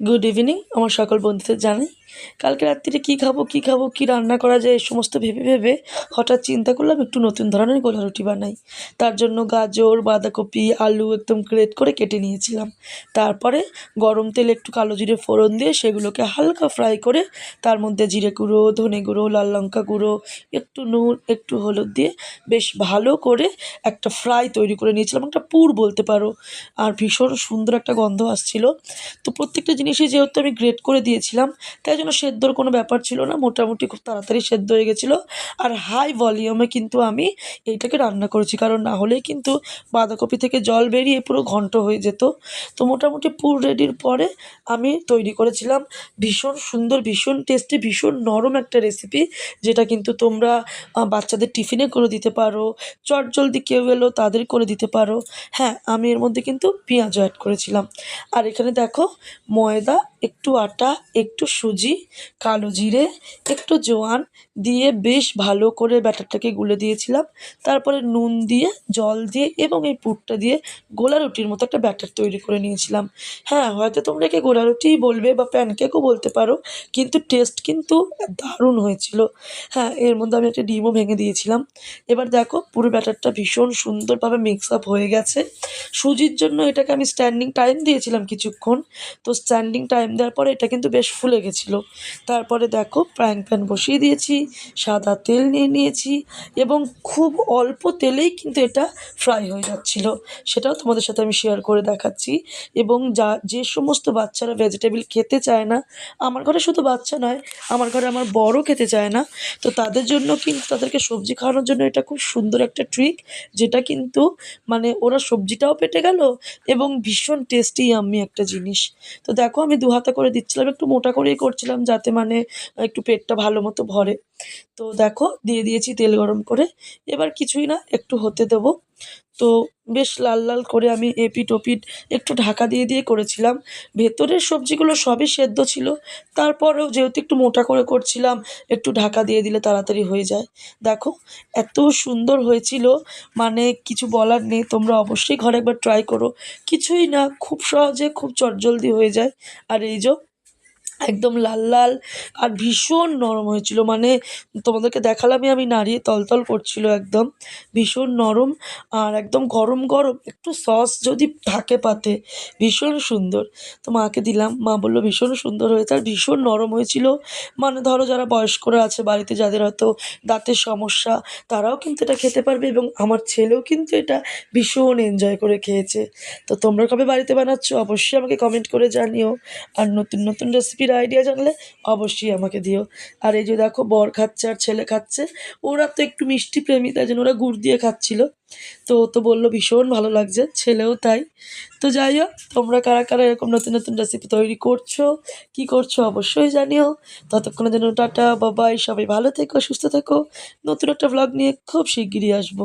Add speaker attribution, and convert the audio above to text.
Speaker 1: Good evening আমার সকল বন্ধুদের জানাই। কালকে রাত্রিরে কী খাব কী খাব, কী রান্না করা যায়, এই সমস্ত ভেবে ভেবে হঠাৎ চিন্তা করলাম, একটু নতুন ধরনের গোলা রুটি বানাই। তার জন্য গাজর, বাঁধাকপি, আলু একদম গ্রেট করে কেটে নিয়েছিলাম। তারপরে গরম তেলে একটু কালো জিরে ফোড়ন দিয়ে সেগুলোকে হালকা ফ্রাই করে তার মধ্যে জিরে গুঁড়ো, ধনে গুঁড়ো, লাল লঙ্কা গুঁড়ো, একটু নুন, একটু হলুদ দিয়ে বেশ ভালো করে একটা ফ্রাই তৈরি করে নিয়েছিলাম। একটা পুর বলতে পারো। আর ভীষণ সুন্দর একটা গন্ধ আসছিল। তো প্রত্যেকটা জিনিসই যেহেতু আমি গ্রেট করে দিয়েছিলাম, তাই জন্য সেদ্ধর কোনো ব্যাপার ছিল না। মোটামুটি খুব তাড়াতাড়ি সেদ্ধ হয়ে গেছিল। আর হাই ভলিউমে কিন্তু আমি এইটাকে রান্না করেছি, কারণ না হলেই কিন্তু বাঁধাকপি থেকে জল বেরিয়ে পুরো ঘন্ট হয়ে যেত। তো মোটামুটি পুর রেডির পরে আমি তৈরি করেছিলাম ভীষণ সুন্দর, ভীষণ টেস্টি ভীষণ নরম একটা রেসিপি যেটা কিন্তু তোমরা বাচ্চাদের টিফিনে করে দিতে পারো, চট জলদি কেউ এলো তাদের করে দিতে পারো। হ্যাঁ আমি এর মধ্যে কিন্তু পেঁয়াজও অ্যাড করেছিলাম। আর এখানে দেখো ময়দা একটু আটা, একটু সুজি, কালো জিরে, একটু জোয়ান দিয়ে বেশ ভালো করে ব্যাটারটাকে গুলে দিয়েছিলাম। তারপরে নুন দিয়ে, জল দিয়ে এবং এই পুরটা দিয়ে গোলা রুটির মতো একটা ব্যাটার তৈরি করে নিয়েছিলাম। হ্যাঁ হয়তো তোমরা একে গোলা রুটিই বলবে বা প্যানকেকও বলতে পারো, কিন্তু টেস্ট কিন্তু দারুণ হয়েছিল। হ্যাঁ এর মধ্যে আমি একটা ডিমও ভেঙে দিয়েছিলাম। এবার দেখো, পুরো ব্যাটারটা ভীষণ সুন্দরভাবে মিক্স আপ হয়ে গেছে। সুজির জন্য এটাকে আমি স্ট্যান্ডিং টাইম দিয়েছিলাম কিছুক্ষণ। তো স্ট্যান্ডিং টাইম দেওয়ার পরে এটা কিন্তু বেশ ফুলে গেছিল। তারপরে দেখো ফ্রাইং প্যান বসিয়ে দিয়েছি, সাদা তেল নিয়ে নিয়েছি এবং খুব অল্প তেলেই কিন্তু এটা ফ্রাই হয়ে যাচ্ছিল। সেটাও তোমাদের সাথে আমি শেয়ার করে দেখাচ্ছি। এবং যা, যে সমস্ত বাচ্চারা ভেজিটেবিল খেতে চায় না, আমার ঘরে শুধু বাচ্চা নয়, আমার ঘরে আমার বড় খেতে চায় না, তো তাদের জন্য কিন্তু, তাদেরকে সবজি খাওয়ানোর জন্য এটা খুব সুন্দর একটা ট্রিক যেটা কিন্তু মানে ওরা সবজিটাও পেটে গেল এবং ভীষণ টেস্টি আমি একটা জিনিস। তো দেখো আমি দু করে দিচ্ছিলাম একটু মোটা করেই করছিলাম যাতে মানে একটু পেটটা ভালো মতো ভরে। তো দেখো, দিয়ে দিয়েছি তেল গরম করে। এবার কিছুই না, একটু হতে দেবো। তো বেশ লাল লাল করে আমি এপিট ওপিট একটু ঢাকা দিয়ে দিয়ে করেছিলাম। ভেতরের সবজিগুলো সবই সেদ্ধ ছিল। তারপরেও যেহেতু একটু মোটা করে করছিলাম, একটু ঢাকা দিয়ে দিলে তাড়াতাড়ি হয়ে যায়। দেখো, এত সুন্দর হয়েছিল। মানে কিছু বলার নেই, তোমরা অবশ্যই ঘরে একবার ট্রাই করো। কিছুই না, খুব সহজে, খুব চটজলদি হয়ে যায়। আর এই যে একদম লাল লাল আর ভীষণ নরম হয়েছিল। মানে তোমাদেরকে দেখালামই, আমি নাড়িয়ে তলতল করছিল একদম। ভীষণ নরম আর একদম গরম গরম, একটু সস যদি থাকে পাতে, ভীষণ সুন্দর। তো মাকে দিলাম, মা বলল ভীষণ সুন্দর হয়েছে আর ভীষণ নরম হয়েছিল। মানে ধরো যারা বয়স্করা আছে বাড়িতে, যাদের হয়তো দাঁতের সমস্যা, তারাও কিন্তু এটা খেতে পারবে এবং আমার ছেলেও কিন্তু এটা ভীষণ এনজয় করে খেয়েছে। তো তোমরা কবে বাড়িতে বানাচ্ছো? অবশ্যই আমাকে কমেন্ট করে জানিও। আর নতুন নতুন রেসিপির আইডিয়া জানলে অবশ্যই আমাকে দিও। আর এই যে দেখো, বর খাচ্ছে আর ছেলে খাচ্ছে, ওরা তো একটু মিষ্টি প্রেমী, তাই জন্য ওরা গুড় দিয়ে খাচ্ছিল। তো তো বলল ভীষণ ভালো লাগছে, ছেলেও তাই। তো যাই হোক, তোমরা কারা কারা এরকম নতুন নতুন রেসিপি তৈরি করছ, কি করছ অবশ্যই জানিও। ততক্ষণের জন্য টাটা বাবাই সবাই ভালো থেকো, সুস্থ থেকো। নতুন একটা ভ্লগ নিয়ে খুব শিগগিরই আসব।